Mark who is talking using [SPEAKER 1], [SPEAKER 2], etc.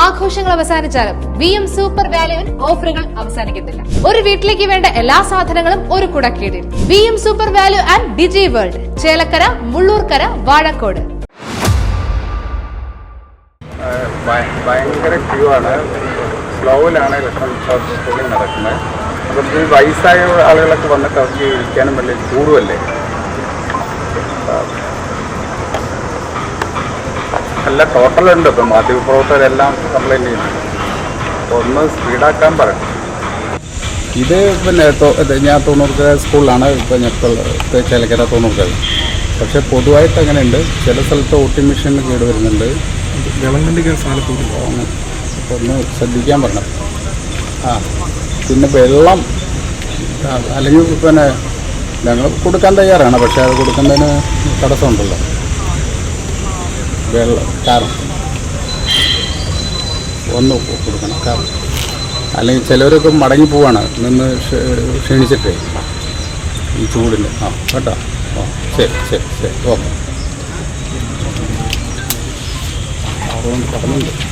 [SPEAKER 1] ആഘോഷങ്ങൾ അവസാനിച്ചാലും V M super വാല്യുവിൽ ഓഫറുകൾ അവസാനിക്കുന്നില്ല ഒരു വീട്ടിലേക്ക് വേണ്ട എല്ലാ സാധനങ്ങളും ഒരു കുടക്കീടിൽ. V M super value and digi world Chelakkara Mullurkara Vazhakode.
[SPEAKER 2] ഭയങ്കര ക്യൂ ആണ്. സ്ലോയിലാണ് ഇലക്ട്രോണിക് പോളിംഗ് നടക്കുന്നത്. അപ്പം വയസ്സായ ആളുകളൊക്കെ വന്നിട്ട് അവർക്ക് ഇരിക്കാനും വലിയ ചൂടുമല്ലേ? നല്ല ടോട്ടലുണ്ട് ഇപ്പം മാധ്യമപ്രവർത്തകരെല്ലാം കംപ്ലൈന്റ് ചെയ്യുന്നു. അപ്പോൾ ഒന്ന് സ്പീഡാക്കാൻ പറയണം ഇത് പിന്നെ ഞാൻ തൊണ്ണൂറുകര സ്കൂളിലാണ്. ഇപ്പോൾ ഞാൻ ചേലക്കര തൊണ്ണൂറുകര പക്ഷേ പൊതുവായിട്ട് അങ്ങനെയുണ്ട്. ചില സ്ഥലത്ത് വോട്ടിംഗ് മെഷീനിൽ കേട് വരുന്നുണ്ട്. അപ്പോൾ ഒന്ന് ശ്രദ്ധിക്കാൻ പറയണം. ആ പിന്നെ വെള്ളം അല്ലെങ്കിൽ പിന്നെ ഞങ്ങൾ കൊടുക്കാൻ തയ്യാറാണ്. പക്ഷേ അത് കൊടുക്കുന്നതിന് തടസ്സമുണ്ടല്ലോ. വെള്ളം കാരണം ഒന്ന് കൊടുക്കണം കാരണം അല്ലെങ്കിൽ ചിലവരൊക്കെ മടങ്ങി പോവാണ്. നിന്ന് ക്ഷ- ക്ഷീണിച്ചിട്ട്. ഈ ചൂടിൽ ആ കേട്ടോ. ആ ശരി ശരി ശരി. ഓക്കെ അതുകൊണ്ട്